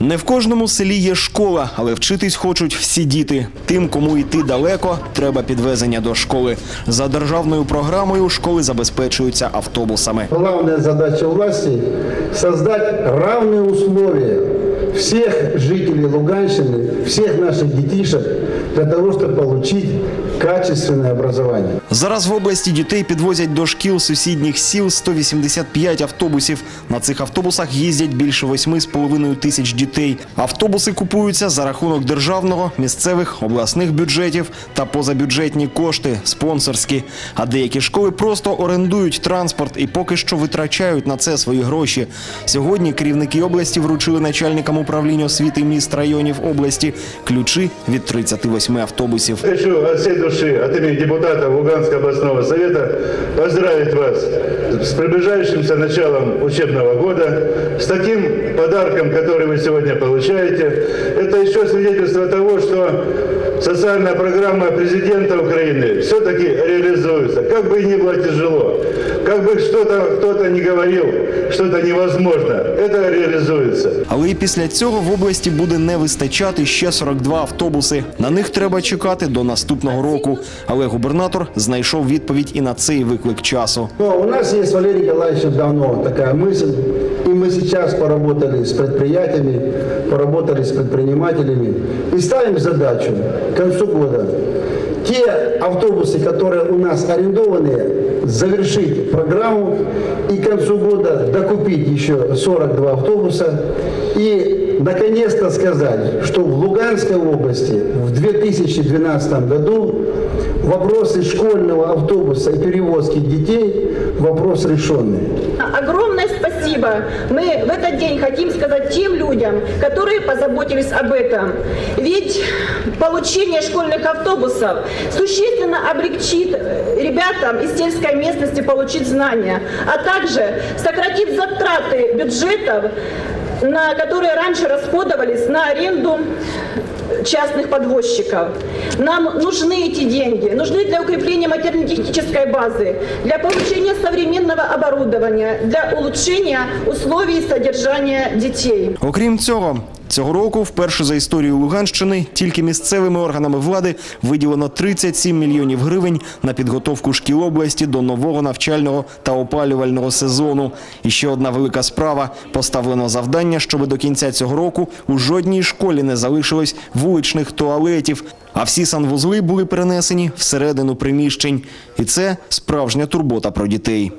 Не в кожному селі є школа, але вчитись хочуть всі діти. Тим, кому йти далеко, треба підвезення до школи. За державною програмою школи забезпечуються автобусами. Головна задача власті – створити рівні условия всех жителей Луганщины, всех наших детишек для того, чтобы получить качественное образование. Зараз в області дітей підвозять до шкіл сусідніх сіл 185 автобусів. На цих автобусах їздять більше 8,5 тисяч дітей. Автобуси купуються за рахунок державного, місцевих, обласних бюджетів та позабюджетні кошти, спонсорські. А деякі школи просто орендують транспорт і поки що витрачають на це свої гроші. Сьогодні керівники області вручили начальникам управління освіти міст районів області ключі від 38 автобусів. Хочу от всей души, от имени депутатов Луганского областного совета поздравить вас с приближающимся началом учебного года, с таким подарком, который вы сегодня получаете. Это еще свидетельство того, что социальная программа президента Украины все-таки реализуется. Как бы и ни было тяжело, как бы что-то кто-то не говорил, что это невозможно, это реализуется. Але і після цього в області буде не вистачати ще 42 автобуси. На них треба чекати до наступного року. Але губернатор знайшов відповідь і на цей виклик часу. У нас есть, Валерий Николаевич, давно такая мысль, и мы сейчас поработали с предприятиями, поработали с предпринимателями, и ставим задачу к концу года те автобусы, которые у нас арендованные, завершить программу и к концу года докупить еще 42 автобуса. И наконец-то сказать, что в Луганской области в 2012 году вопросы школьного автобуса и перевозки детей вопрос решенный. Огромное спасибо мы в этот день хотим сказать тем людям, которые позаботились об этом. Ведь получение школьных автобусов существенно облегчит ребятам из сельской местности получить знания, а также сократит затраты бюджетов, на которые раньше расходовались на аренду частных подвозчиков. Нам нужны эти деньги, нужны для укрепления материально-технической базы, для получения современного оборудования, для улучшения условий содержания детей. Окрім цього, цього року, вперше за історію Луганщини, тільки місцевими органами влади виділено 37 мільйонів гривень на підготовку шкіл області до нового навчального та опалювального сезону. І ще одна велика справа поставлено завдання, щоб до кінця цього року у жодній школі не залишилось вуличних туалетів. А всі санвузли були перенесені всередину приміщень, і це справжня турбота про дітей.